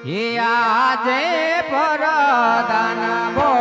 હે આજે પરદાન બોલ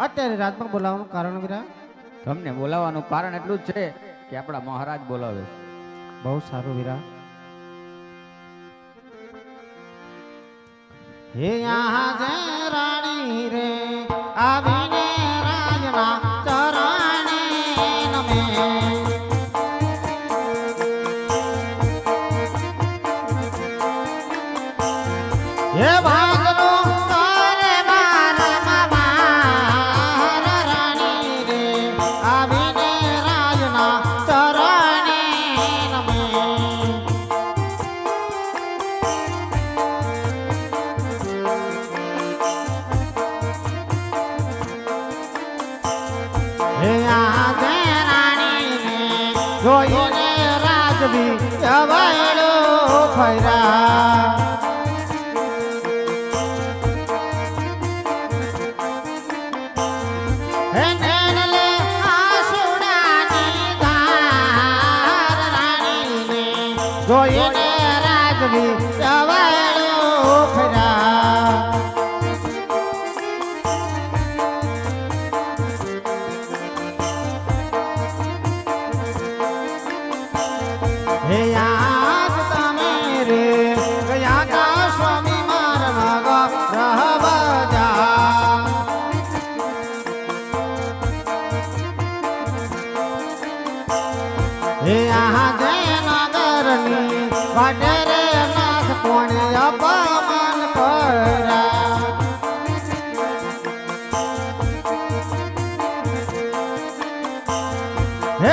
અત્યારે રાજમાં બોલાવવાનું કારણ વિરા? તમને બોલાવવાનું કારણ એટલું જ છે કે આપણા મહારાજ બોલાવે બહુ સારું વિરા. હે યહાં જય રાણી રે આવીને રાજના Yeah, bye. হয় না ત્યાં જય નાગરની વાટરે નાથ કોણે અપમાન કરા હે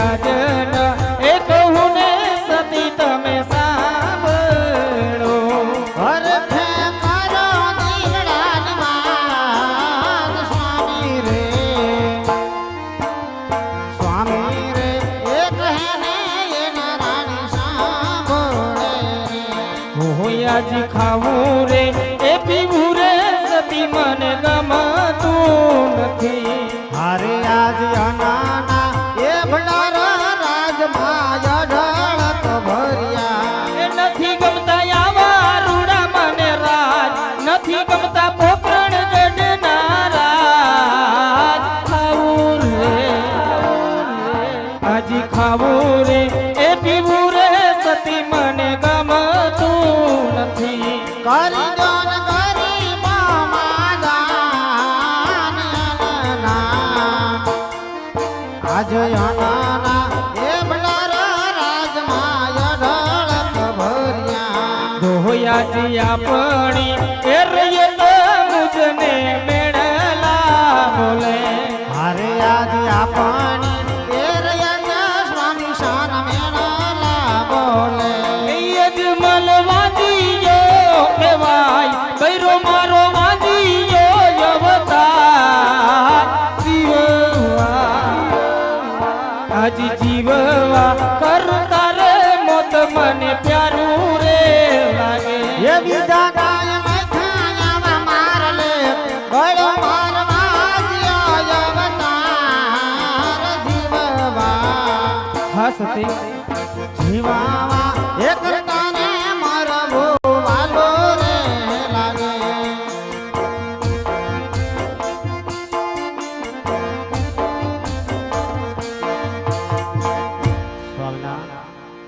Déjate ખાવું રે એ પીવું સતી મને ગમતું નથી. કરી દોન કરી આજ અનાના એ બલાર રાજમાં અઢળક ભર્યા. ધોયા જી એ રહીએ જીવાવા એક